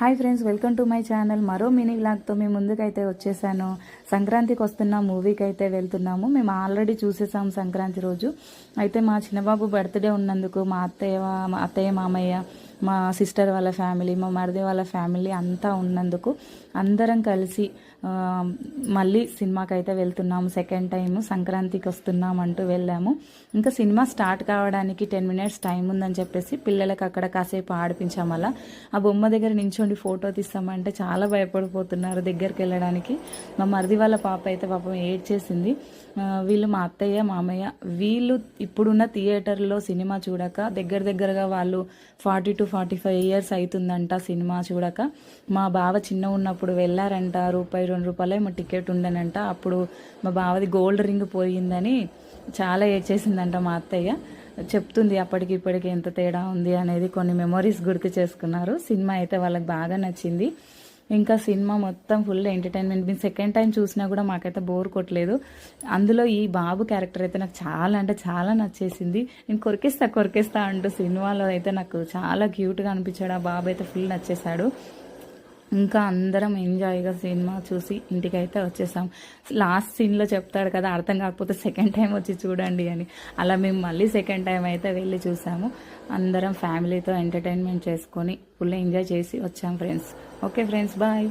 Hi friends welcome to my channel. మరో mini వ్లాగ్తో మేము ముందుకైతే వచ్చేసాను. సంక్రాంతికి వస్తున్న మూవీకి అయితే వెళ్తున్నాము. మేము ఆల్రెడీ చూసేసాం సంక్రాంతి రోజు. అయితే మా చిన్నబాబు బర్త్డే ఉన్నందుకు మా అత్తయ్య మా అత్తయ్య మామయ్య మా సిస్టర్ వాళ్ళ ఫ్యామిలీ మా మరిది వాళ్ళ ఫ్యామిలీ అంతా ఉన్నందుకు అందరం కలిసి మళ్ళీ సినిమాకి అయితే వెళ్తున్నాము. సెకండ్ టైం సంక్రాంతికి వస్తున్నాం అంటూ వెళ్ళాము. ఇంకా సినిమా స్టార్ట్ కావడానికి టెన్ మినిట్స్ టైం ఉందని చెప్పేసి పిల్లలకి అక్కడ కాసేపు ఆడిపించాము అలా. ఆ బొమ్మ దగ్గర నించోండి ఫోటో తీస్తామంటే చాలా భయపడిపోతున్నారు దగ్గరికి వెళ్ళడానికి. మా మరిది వాళ్ళ పాప అయితే పాపం ఏడ్ చేసింది వీళ్ళు మా అత్తయ్య మామయ్య వీళ్ళు ఇప్పుడున్న థియేటర్లో సినిమా చూడక దగ్గర దగ్గరగా వాళ్ళు forty to forty five years అవుతుందంట సినిమా చూడక. మా బావ చిన్న ఉన్నప్పుడు వెళ్ళారంట రూపాయి రెండు రూపాయలే మా టికెట్ ఉండనంట. అప్పుడు మా బావది గోల్డ్ రింగ్ పోయిందని చాలా ఏడ్చేసిందంట మా అత్తయ్య. చెప్తుంది అప్పటికి ఇప్పటికి ఎంత తేడా ఉంది అనేది కొన్ని మెమొరీస్ గుర్తు చేసుకున్నారు. సినిమా అయితే వాళ్ళకి బాగా నచ్చింది. ఇంకా సినిమా మొత్తం ఫుల్ ఎంటర్టైన్మెంట్. మేము సెకండ్ టైం చూసినా కూడా మాకైతే బోర్ కొట్టలేదు. అందులో ఈ బాబు క్యారెక్టర్ అయితే నాకు చాలా అంటే చాలా నచ్చేసింది. నేను కొరికేస్తా కొరికేస్తా అంటూ సినిమాలో అయితే నాకు చాలా క్యూట్గా అనిపించాడు. ఆ బాబు అయితే ఫుల్ నచ్చేసాడు ఇంకా అందరం ఎంజాయ్గా సినిమా చూసి ఇంటికి అయితే వచ్చేసాం లాస్ట్ సీన్లో చెప్తాడు కదా అర్థం కాకపోతే సెకండ్ టైం వచ్చి చూడండి అని. అలా మేము మళ్ళీ సెకండ్ టైం అయితే వెళ్ళి చూసాము. అందరం ఫ్యామిలీతో ఎంటర్టైన్మెంట్ చేసుకొని ఫుల్ ఎంజాయ్ చేసి వచ్చాం ఫ్రెండ్స్ ఓకే ఫ్రెండ్స్ బాయ్